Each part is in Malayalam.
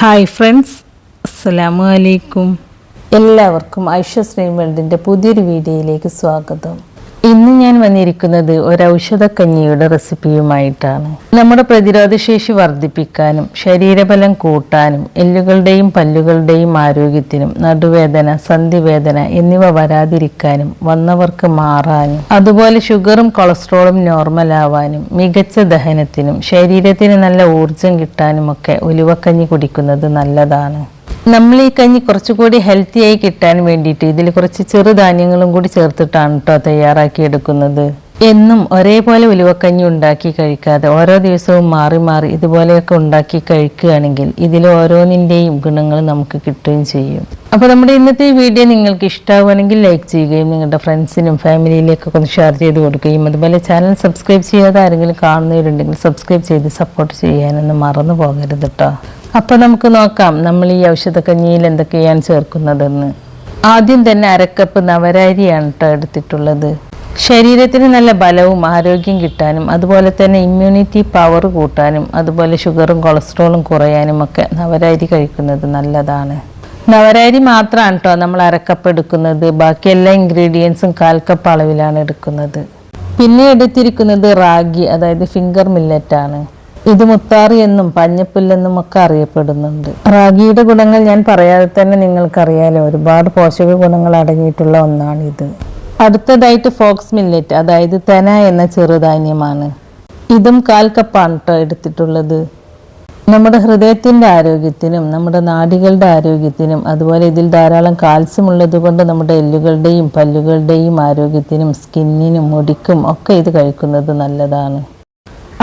ഹായ് ഫ്രണ്ട്സ് അസ്സലാമു അലൈക്കും എല്ലാവർക്കും ഐഷ ശ്രീമണ്ടിന്റെ പുതിയൊരു വീഡിയോയിലേക്ക് സ്വാഗതം. ഇന്ന് ഞാൻ വന്നിരിക്കുന്നത് ഒരു ഔഷധക്കഞ്ഞിയുടെ റെസിപ്പിയുമായിട്ടാണ്. നമ്മുടെ പ്രതിരോധശേഷി വർദ്ധിപ്പിക്കാനും ശരീരബലം കൂട്ടാനും എല്ലുകളുടെയും പല്ലുകളുടെയും ആരോഗ്യത്തിനും നടുവേദന സന്ധിവേദന എന്നിവ വരാതിരിക്കാനും വന്നവർക്ക് മാറാനും അതുപോലെ ഷുഗറും കൊളസ്ട്രോളും നോർമൽ ആവാനും മികച്ച ദഹനത്തിനും ശരീരത്തിന് നല്ല ഊർജം കിട്ടാനുമൊക്കെ ഉലുവക്കഞ്ഞി കുടിക്കുന്നത് നല്ലതാണ്. നമ്മൾ ഈ കഞ്ഞി കുറച്ചുകൂടി ഹെൽത്തി ആയി കിട്ടാൻ വേണ്ടിയിട്ട് ഇതിൽ കുറച്ച് ചെറുധാന്യങ്ങളും കൂടി ചേർത്തിട്ടാണ് കേട്ടോ തയ്യാറാക്കി എടുക്കുന്നത് എന്നും ഒരേപോലെ ഉലുവക്കഞ്ഞി ഉണ്ടാക്കി കഴിക്കാതെ ഓരോ ദിവസവും മാറി മാറി ഇതുപോലെയൊക്കെ ഉണ്ടാക്കി കഴിക്കുകയാണെങ്കിൽ ഇതിൽ ഓരോന്നിന്റെയും ഗുണങ്ങൾ നമുക്ക് കിട്ടുകയും ചെയ്യും. അപ്പോൾ നമ്മുടെ ഇന്നത്തെ വീഡിയോ നിങ്ങൾക്ക് ഇഷ്ടമാവുകയാണെങ്കിൽ ലൈക്ക് ചെയ്യുകയും നിങ്ങളുടെ ഫ്രണ്ട്സിനും ഫാമിലിയിലേക്കൊക്കെ ഒന്ന് ഷെയർ ചെയ്ത് കൊടുക്കുകയും അതുപോലെ ചാനൽ സബ്സ്ക്രൈബ് ചെയ്യാതെ ആരെങ്കിലും കാണുന്നവരുണ്ടെങ്കിൽ സബ്സ്ക്രൈബ് ചെയ്ത് സപ്പോർട്ട് ചെയ്യാനൊന്നും മറന്നു പോകരുത് കേട്ടോ അപ്പോൾ നമുക്ക് നോക്കാം നമ്മൾ ഈ ഔഷധക്കഞ്ഞിയിൽ എന്തൊക്കെയാണ് ചേർക്കുന്നതെന്ന്. ആദ്യം തന്നെ അരക്കപ്പ് നവരാരിയാണ് കേട്ടോ എടുത്തിട്ടുള്ളത്. ശരീരത്തിന് നല്ല ബലവും ആരോഗ്യം കിട്ടാനും അതുപോലെ തന്നെ ഇമ്മ്യൂണിറ്റി പവർ കൂട്ടാനും അതുപോലെ ഷുഗറും കൊളസ്ട്രോളും കുറയാനും ഒക്കെ നവരാരി കഴിക്കുന്നത് നല്ലതാണ്. നവരാരി മാത്രമാണ് കേട്ടോ നമ്മൾ അരക്കപ്പ് എടുക്കുന്നത്. ബാക്കി എല്ലാ ഇൻഗ്രീഡിയൻസും കാൽക്കപ്പ് കപ്പ് അളവിലാണ് എടുക്കുന്നത്. പിന്നെ എടുത്തിരിക്കുന്നത് റാഗി അതായത് ഫിംഗർ മില്ലറ്റാണ് ഇത് മുത്താറി എന്നും പഞ്ഞപ്പുല്ലെന്നും ഒക്കെ അറിയപ്പെടുന്നുണ്ട്. റാഗിയുടെ ഗുണങ്ങൾ ഞാൻ പറയാതെ തന്നെ നിങ്ങൾക്കറിയാലോ. ഒരുപാട് പോഷക ഗുണങ്ങൾ അടങ്ങിയിട്ടുള്ള ഒന്നാണിത്. അടുത്തതായിട്ട് ഫോക്സ് മില്ലറ്റ് അതായത് തെന എന്ന ചെറുധാന്യമാണ്. ഇതും കാൽ കപ്പാണ് കേട്ടോ എടുത്തിട്ടുള്ളത്. നമ്മുടെ ഹൃദയത്തിന്റെ ആരോഗ്യത്തിനും നമ്മുടെ നാടികളുടെ ആരോഗ്യത്തിനും അതുപോലെ ഇതിൽ ധാരാളം കാൽസ്യം ഉള്ളതുകൊണ്ട് നമ്മുടെ എല്ലുകളുടെയും പല്ലുകളുടെയും ആരോഗ്യത്തിനും സ്കിന്നിനും മുടിക്കും ഒക്കെ ഇത് കഴിക്കുന്നത് നല്ലതാണ്.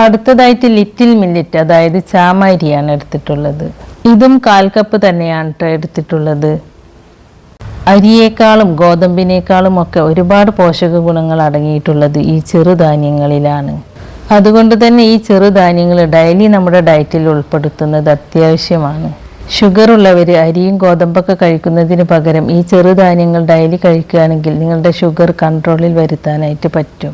അടുത്തതായിട്ട് ലിറ്റിൽ മില്ലറ്റ് അതായത് ചാമരിയാണ് എടുത്തിട്ടുള്ളത്. ഇതും കാൽ കപ്പ് തന്നെയാണ് എടുത്തിട്ടുള്ളത്. അരിയേക്കാളും ഗോതമ്പിനേക്കാളും ഒക്കെ ഒരുപാട് പോഷക ഗുണങ്ങൾ അടങ്ങിയിട്ടുള്ളത് ഈ ചെറുധാന്യങ്ങളിലാണ്. അതുകൊണ്ട് തന്നെ ഈ ചെറുധാന്യങ്ങൾ ഡെയിലി നമ്മുടെ ഡയറ്റിൽ ഉൾപ്പെടുത്തുന്നത് അത്യാവശ്യമാണ്. ഷുഗർ ഉള്ളവർ അരിയും ഗോതമ്പൊക്കെ കഴിക്കുന്നതിന് പകരം ഈ ചെറുധാന്യങ്ങൾ ഡെയിലി കഴിക്കുകയാണെങ്കിൽ നിങ്ങളുടെ ഷുഗർ കൺട്രോളിൽ വരുത്താനായിട്ട് പറ്റും.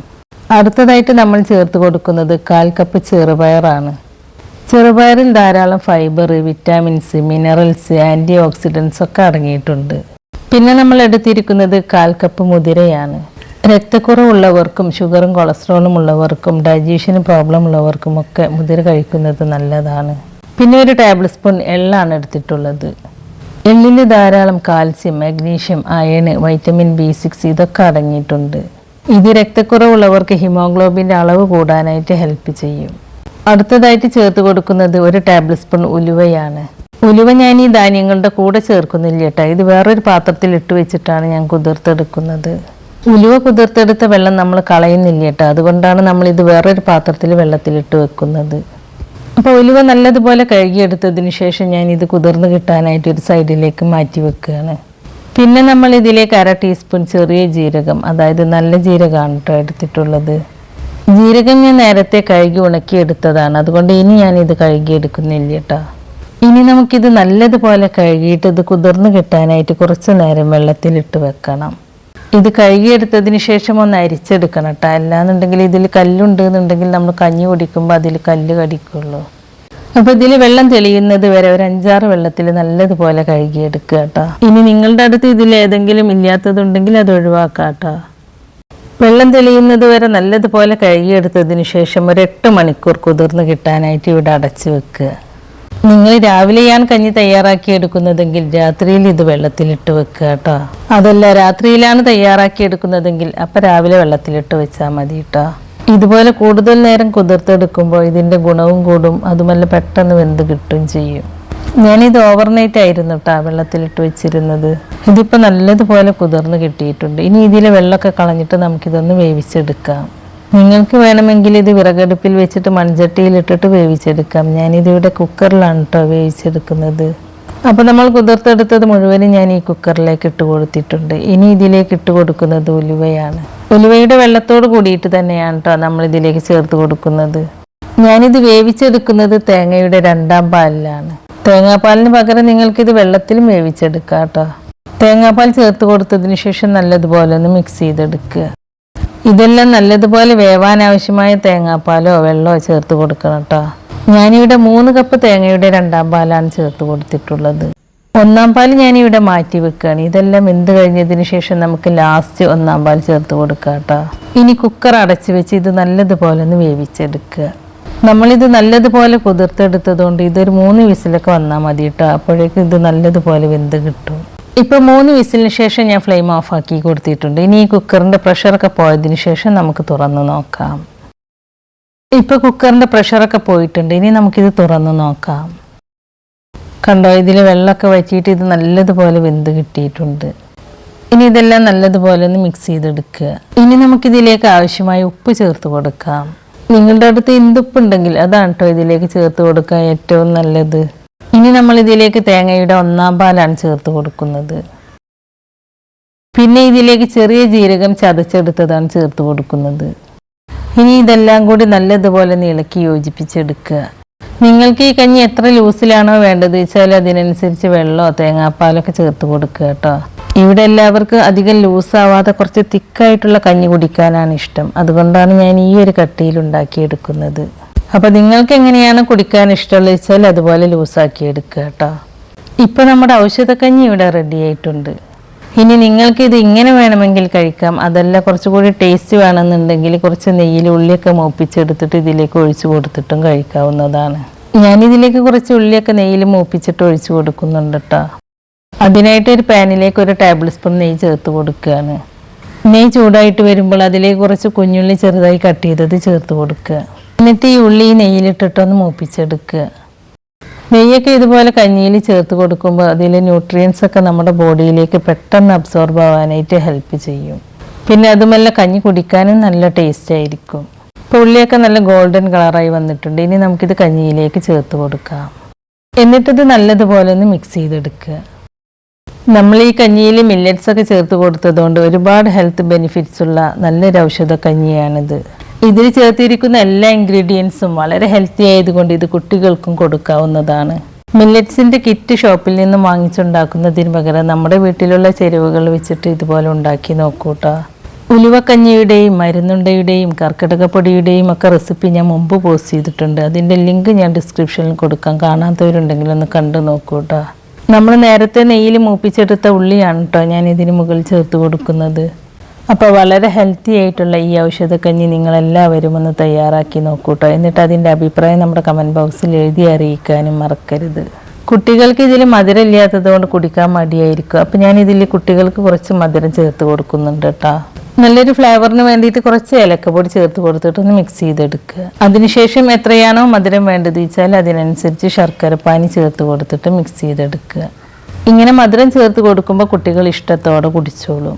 അടുത്തതായിട്ട് നമ്മൾ ചേർത്ത് കൊടുക്കുന്നത് കാൽ കപ്പ് ചെറുപയറാണ്. ചെറുപയറിൽ ധാരാളം fibre vitamins minerals antioxidants ഒക്കെ അടങ്ങിയിട്ടുണ്ട്. പിന്നെ നമ്മൾ എടുത്തിരിക്കുന്നത് കാൽ കപ്പ് മുതിരയാണ്. രക്തക്കുറവുള്ളവർക്കും ഷുഗറും കൊളസ്ട്രോളും ഉള്ളവർക്കും ഡൈജഷന് പ്രോബ്ലം ഉള്ളവർക്കും ഒക്കെ മുതിര കഴിക്കുന്നത് നല്ലതാണ്. പിന്നെ ഒരു ടേബിൾ സ്പൂൺ എള്ളാണ് എടുത്തിട്ടുള്ളത്. എള്ളിൽ ധാരാളം calcium magnesium iron vitamin B six ഇതൊക്കെ അടങ്ങിയിട്ടുണ്ട്. ഇത് രക്തക്കുറവുള്ളവർക്ക് ഹിമോഗ്ലോബിന്റെ അളവ് കൂടാനായിട്ട് ഹെൽപ്പ് ചെയ്യും. അടുത്തതായിട്ട് ചേർത്ത് കൊടുക്കുന്നത് ഒരു ടേബിൾ സ്പൂൺ ഉലുവയാണ്. ഉലുവ ഞാൻ ഈ ധാന്യങ്ങളുടെ കൂടെ ചേർക്കുന്നില്ല കേട്ടോ. ഇത് വേറൊരു പാത്രത്തിൽ ഇട്ട് വെച്ചിട്ടാണ് ഞാൻ കുതിർത്തെടുക്കുന്നത്. ഉലുവ കുതിർത്തെടുത്ത വെള്ളം നമ്മൾ കളയുന്നില്ല അതുകൊണ്ടാണ് നമ്മൾ ഇത് വേറൊരു പാത്രത്തിൽ വെള്ളത്തിലിട്ട് വെക്കുന്നത്. അപ്പോൾ ഉലുവ നല്ലതുപോലെ കഴുകിയെടുത്തതിന് ശേഷം ഞാൻ ഇത് കുതിർന്ന് കിട്ടാനായിട്ട് ഒരു സൈഡിലേക്ക് മാറ്റി വെക്കുകയാണ്. പിന്നെ നമ്മൾ ഇതിലേക്ക് അര ടീസ്പൂൺ ചെറിയ ജീരകം അതായത് നല്ല ജീരകമാണ് കേട്ടോ എടുത്തിട്ടുള്ളത്. ജീരകം ഞാൻ നേരത്തെ കഴുകി ഉണക്കിയെടുത്തതാണ്. അതുകൊണ്ട് ഇനി ഞാൻ ഇത് കഴുകിയെടുക്കുന്നില്ല കേട്ടോ. ഇനി നമുക്കിത് നല്ലതുപോലെ കഴുകിയിട്ട് ഇത് കുതിർന്ന് കിട്ടാനായിട്ട് കുറച്ച് നേരം വെള്ളത്തിലിട്ട് വെക്കണം. ഇത് കഴുകിയെടുത്തതിന് ശേഷം ഒന്ന് അരിച്ചെടുക്കണം കേട്ടോ. അല്ലാന്നുണ്ടെങ്കിൽ ഇതിൽ കല്ലുണ്ട് എന്നുണ്ടെങ്കിൽ നമ്മൾ കഞ്ഞി കുടിക്കുമ്പോൾ അതിൽ കല്ല് കടിക്കുള്ളൂ. അപ്പോൾ ഇതിൽ വെള്ളം തെളിയുന്നത് വരെ ഒരു അഞ്ചാറ് വെള്ളത്തിൽ നല്ലതുപോലെ കഴുകിയെടുക്കുക കേട്ടോ. ഇനി നിങ്ങളുടെ അടുത്ത് ഇതിൽ ഏതെങ്കിലും ഇല്ലാത്തതുണ്ടെങ്കിൽ അത് ഒഴിവാക്കാം കേട്ടോ. വെള്ളം തെളിയുന്നത് വരെ നല്ലതുപോലെ കഴുകിയെടുത്തതിന് ശേഷം ഒരു എട്ട് മണിക്കൂർ കുതിർന്ന് കിട്ടാനായിട്ട് ഇവിടെ അടച്ചു വെക്കുക. നിങ്ങൾ രാവിലെയാണ് കഞ്ഞി തയ്യാറാക്കി എടുക്കുന്നതെങ്കിൽ രാത്രിയിൽ ഇത് വെള്ളത്തിലിട്ട് വെക്കുക കേട്ടോ. അതല്ല രാത്രിയിലാണ് തയ്യാറാക്കി എടുക്കുന്നതെങ്കിൽ അപ്പം രാവിലെ വെള്ളത്തിലിട്ട് വെച്ചാൽ മതി കേട്ടോ. ഇതുപോലെ കൂടുതൽ നേരം കുതിർത്തെടുക്കുമ്പോൾ ഇതിന്റെ ഗുണവും കൂടും അതുമല്ല പെട്ടെന്ന് വെന്ത് കിട്ടും ചെയ്യും. ഞാനിത് ഓവർനൈറ്റ് ആയിരുന്നു കേട്ടോ വെള്ളത്തിലിട്ട് വെച്ചിരുന്നത്. ഇതിപ്പോൾ നല്ലതുപോലെ കുതിർന്ന് കിട്ടിയിട്ടുണ്ട്. ഇനി ഇതിലെ വെള്ളമൊക്കെ കളഞ്ഞിട്ട് നമുക്കിതൊന്ന് വേവിച്ചെടുക്കാം. നിങ്ങൾക്ക് വേണമെങ്കിൽ ഇത് വിറകടുപ്പിൽ വെച്ചിട്ട് മൺചട്ടിയിലിട്ടിട്ട് വേവിച്ചെടുക്കാം. ഞാനിതിവിടെ കുക്കറിലാണ് കേട്ടോ വേവിച്ചെടുക്കുന്നത്. അപ്പോൾ നമ്മൾ കുതിർത്തെടുത്തത് മുഴുവനും ഞാൻ ഈ കുക്കറിലേക്ക് ഇട്ട് കൊടുത്തിട്ടുണ്ട്. ഇനി ഇതിലേക്ക് ഇട്ട് കൊടുക്കുന്നത് ഉലുവയാണ്. ഉലുവയുടെ വെള്ളത്തോട് കൂടിയിട്ട് തന്നെയാണ് കേട്ടോ നമ്മൾ ഇതിലേക്ക് ചേർത്ത് കൊടുക്കുന്നത്. ഞാനിത് വേവിച്ചെടുക്കുന്നത് തേങ്ങയുടെ രണ്ടാം പാലിലാണ്. തേങ്ങാപ്പാലിന് പകരം നിങ്ങൾക്കിത് വെള്ളത്തിലും വേവിച്ചെടുക്കാം കേട്ടോ തേങ്ങാപ്പാൽ ചേർത്ത് കൊടുത്തതിന് ശേഷം നല്ലതുപോലെ ഒന്ന് മിക്സ് ചെയ്തെടുക്കുക. ഇതെല്ലാം നല്ലതുപോലെ വേവാൻ ആവശ്യമായ തേങ്ങാപ്പാലോ വെള്ളമോ ചേർത്ത് കൊടുക്കണം കേട്ടോ. ഞാനിവിടെ മൂന്ന് കപ്പ് തേങ്ങയുടെ രണ്ടാം പാലാണ് ചേർത്ത് കൊടുത്തിട്ടുള്ളത്. ഒന്നാം പാൽ ഞാനിവിടെ മാറ്റി വെക്കുകയാണ്. ഇതെല്ലാം വെന്ത് കഴിഞ്ഞതിന് ശേഷം നമുക്ക് ലാസ്റ്റ് ഒന്നാം പാൽ ചേർത്ത് കൊടുക്കാം കേട്ടോ. ഇനി കുക്കർ അടച്ച് വെച്ച് ഇത് നല്ലതുപോലെ ഒന്ന് വേവിച്ചെടുക്കുക. നമ്മളിത് നല്ലതുപോലെ കുതിർത്തെടുത്തതുകൊണ്ട് ഇതൊരു മൂന്ന് വിസിലൊക്കെ വന്നാൽ മതി കേട്ടോ. അപ്പോഴേക്കും ഇത് നല്ലതുപോലെ വെന്ത് കിട്ടും. ഇപ്പൊ മൂന്ന് വിസിലിന് ശേഷം ഞാൻ ഫ്ലെയിം ഓഫ് ആക്കി കൊടുത്തിട്ടുണ്ട്. ഇനി ഈ കുക്കറിന്റെ പ്രഷറൊക്കെ പോയതിന് ശേഷം നമുക്ക് തുറന്ന് നോക്കാം. ഇപ്പോൾ കുക്കറിന്റെ പ്രഷറൊക്കെ പോയിട്ടുണ്ട്. ഇനി നമുക്കിത് തുറന്ന് നോക്കാം. കണ്ടോ ഇതിൽ വെള്ളമൊക്കെ വെച്ചിട്ട് ഇത് നല്ലതുപോലെ വെന്ത് കിട്ടിയിട്ടുണ്ട്. ഇനി ഇതെല്ലാം നല്ലതുപോലെ ഒന്ന് മിക്സ് ചെയ്തെടുക്കുക. ഇനി നമുക്കിതിലേക്ക് ആവശ്യമായ ഉപ്പ് ചേർത്ത് കൊടുക്കാം. നിങ്ങളുടെ അടുത്ത് എന്തുപ്പുണ്ടെങ്കിൽ അതാണ് കേട്ടോ ഇതിലേക്ക് ചേർത്ത് കൊടുക്കാൻ ഏറ്റവും നല്ലത്. ഇനി നമ്മൾ ഇതിലേക്ക് തേങ്ങയുടെ ഒന്നാം പാലാണ് ചേർത്ത് കൊടുക്കുന്നത്. പിന്നെ ഇതിലേക്ക് ചെറിയ ജീരകം ചതച്ചെടുത്തതാണ് ചേർത്ത് കൊടുക്കുന്നത്. ഇനി ഇതെല്ലാം കൂടി നല്ലതുപോലെ ഇളക്കി യോജിപ്പിച്ചെടുക്കുക. നിങ്ങൾക്ക് ഈ കഞ്ഞി എത്ര ലൂസിലാണോ വേണ്ടത് വെച്ചാൽ അതിനനുസരിച്ച് വെള്ളമോ തേങ്ങാപ്പാലൊക്കെ ചേർത്ത് കൊടുക്കുക കേട്ടോ. ഇവിടെ എല്ലാവർക്കും അധികം ലൂസാവാതെ കുറച്ച് തിക്കായിട്ടുള്ള കഞ്ഞി കുടിക്കാനാണ് ഇഷ്ടം. അതുകൊണ്ടാണ് ഞാൻ ഈ ഒരു കട്ടിയിൽ ഉണ്ടാക്കിയെടുക്കുന്നത്. അപ്പൊ നിങ്ങൾക്ക് എങ്ങനെയാണ് കുടിക്കാൻ ഇഷ്ടമുള്ളത് വെച്ചാൽ അതുപോലെ ലൂസാക്കി എടുക്കുക കേട്ടോ. ഇപ്പൊ നമ്മുടെ ഔഷധക്കഞ്ഞി ഇവിടെ റെഡി ആയിട്ടുണ്ട്. ഇനി നിങ്ങൾക്ക് ഇത് ഇങ്ങനെ വേണമെങ്കിൽ കഴിക്കാം. അതല്ല കുറച്ചുകൂടി ടേസ്റ്റ് വേണമെന്നുണ്ടെങ്കിൽ കുറച്ച് നെയ്യിൽ ഉള്ളിയൊക്കെ മൂപ്പിച്ചെടുത്തിട്ട് ഇതിലേക്ക് ഒഴിച്ചു കൊടുത്തിട്ടും കഴിക്കാവുന്നതാണ്. ഞാൻ ഇതിലേക്ക് കുറച്ച് ഉള്ളിയൊക്കെ നെയ്യിൽ മൂപ്പിച്ചിട്ട് ഒഴിച്ചു കൊടുക്കുന്നുണ്ട് കേട്ടോ. അതിനായിട്ട് ഒരു പാനിലേക്ക് ഒരു ടേബിൾ സ്പൂൺ നെയ്യ് ചേർത്ത് കൊടുക്കുകയാണ്. നെയ്യ് ചൂടായിട്ട് വരുമ്പോൾ അതിലേക്ക് കുറച്ച് കുഞ്ഞുള്ളി ചെറുതായി കട്ട് ചെയ്തത് ചേർത്ത് കൊടുക്കുക. എന്നിട്ട് ഈ ഉള്ളി നെയ്യിലിട്ടിട്ടൊന്ന് മൂപ്പിച്ചെടുക്കുക നെയ്യൊക്കെ ഇതുപോലെ കഞ്ഞിയിൽ ചേർത്ത് കൊടുക്കുമ്പോൾ അതിലെ ന്യൂട്രിയൻസ് ഒക്കെ നമ്മുടെ ബോഡിയിലേക്ക് പെട്ടെന്ന് അബ്സോർബ് ആവാനായിട്ട് ഹെൽപ്പ് ചെയ്യും. പിന്നെ അതുമല്ല കഞ്ഞി കുടിക്കാനും നല്ല ടേസ്റ്റ് ആയിരിക്കും. ഇപ്പോൾ ഉള്ളിയൊക്കെ നല്ല ഗോൾഡൻ കളറായി വന്നിട്ടുണ്ട്. ഇനി നമുക്കിത് കഞ്ഞിയിലേക്ക് ചേർത്ത് കൊടുക്കാം. എന്നിട്ടിത് നല്ലതുപോലെ ഒന്ന് മിക്സ് ചെയ്തെടുക്കുക നമ്മൾ ഈ കഞ്ഞിയിൽ മില്ലറ്റ്സ് ഒക്കെ ചേർത്ത് കൊടുത്തതുകൊണ്ട് ഒരുപാട് ഹെൽത്ത് ബെനിഫിറ്റ്സ് ഉള്ള നല്ലൊരു ഔഷധ കഞ്ഞിയാണിത്. ഇതിൽ ചേർത്തിരിക്കുന്ന എല്ലാ ഇൻഗ്രീഡിയൻസും വളരെ ഹെൽത്തി ആയതുകൊണ്ട് ഇത് കുട്ടികൾക്കും കൊടുക്കാവുന്നതാണ്. മില്ലറ്റ്സിന്റെ കിറ്റ് ഷോപ്പിൽ നിന്ന് വാങ്ങിച്ചുണ്ടാക്കുന്നതിന് പകരം നമ്മുടെ വീട്ടിലുള്ള ചേരുവകൾ വെച്ചിട്ട് ഇതുപോലെ ഉണ്ടാക്കി നോക്കൂട്ടോ. ഉലുവക്കഞ്ഞിയുടെയും മരുന്നുണ്ടയുടെയും കർക്കിടകപ്പൊടിയുടെയും ഒക്കെ റെസിപ്പി ഞാൻ മുമ്പ് പോസ്റ്റ് ചെയ്തിട്ടുണ്ട്. അതിന്റെ ലിങ്ക് ഞാൻ ഡിസ്ക്രിപ്ഷനിൽ കൊടുക്കാം. കാണാത്തവരുണ്ടെങ്കിൽ ഒന്ന് കണ്ടു നോക്കൂട്ടോ. നമ്മൾ നേരത്തെ നെയ്യിൽ മൂപ്പിച്ചെടുത്ത ഉള്ളിയാണ് കേട്ടോ ഞാൻ ഇതിന് മുകളിൽ ചേർത്ത് കൊടുക്കുന്നത്. അപ്പോൾ വളരെ ഹെൽത്തി ആയിട്ടുള്ള ഈ ഔഷധക്കഞ്ഞി നിങ്ങളെല്ലാവരും ഒന്ന് തയ്യാറാക്കി നോക്കൂട്ടോ. എന്നിട്ട് അതിന്റെ അഭിപ്രായം നമ്മുടെ കമന്റ് ബോക്സിൽ എഴുതി അറിയിക്കാനും മറക്കരുത്. കുട്ടികൾക്ക് ഇതിൽ മധുരം ഇല്ലാത്തത് കൊണ്ട് കുടിക്കാൻ മടിയായിരിക്കും. അപ്പം ഞാൻ ഇതിൽ കുട്ടികൾക്ക് കുറച്ച് മധുരം ചേർത്ത് കൊടുക്കുന്നുണ്ട് കേട്ടോ നല്ലൊരു ഫ്ലേവറിന് വേണ്ടിയിട്ട് കുറച്ച് ഏലക്കപ്പൊടി ചേർത്ത് കൊടുത്തിട്ട് ഒന്ന് മിക്സ് ചെയ്തെടുക്കുക. അതിനുശേഷം എത്രയാണോ മധുരം വേണ്ടത് വെച്ചാൽ അതിനനുസരിച്ച് ശർക്കര പാനി ചേർത്ത് കൊടുത്തിട്ട് മിക്സ് ചെയ്തെടുക്കുക. ഇങ്ങനെ മധുരം ചേർത്ത് കൊടുക്കുമ്പോൾ കുട്ടികൾ ഇഷ്ടത്തോടെ കുടിച്ചോളും.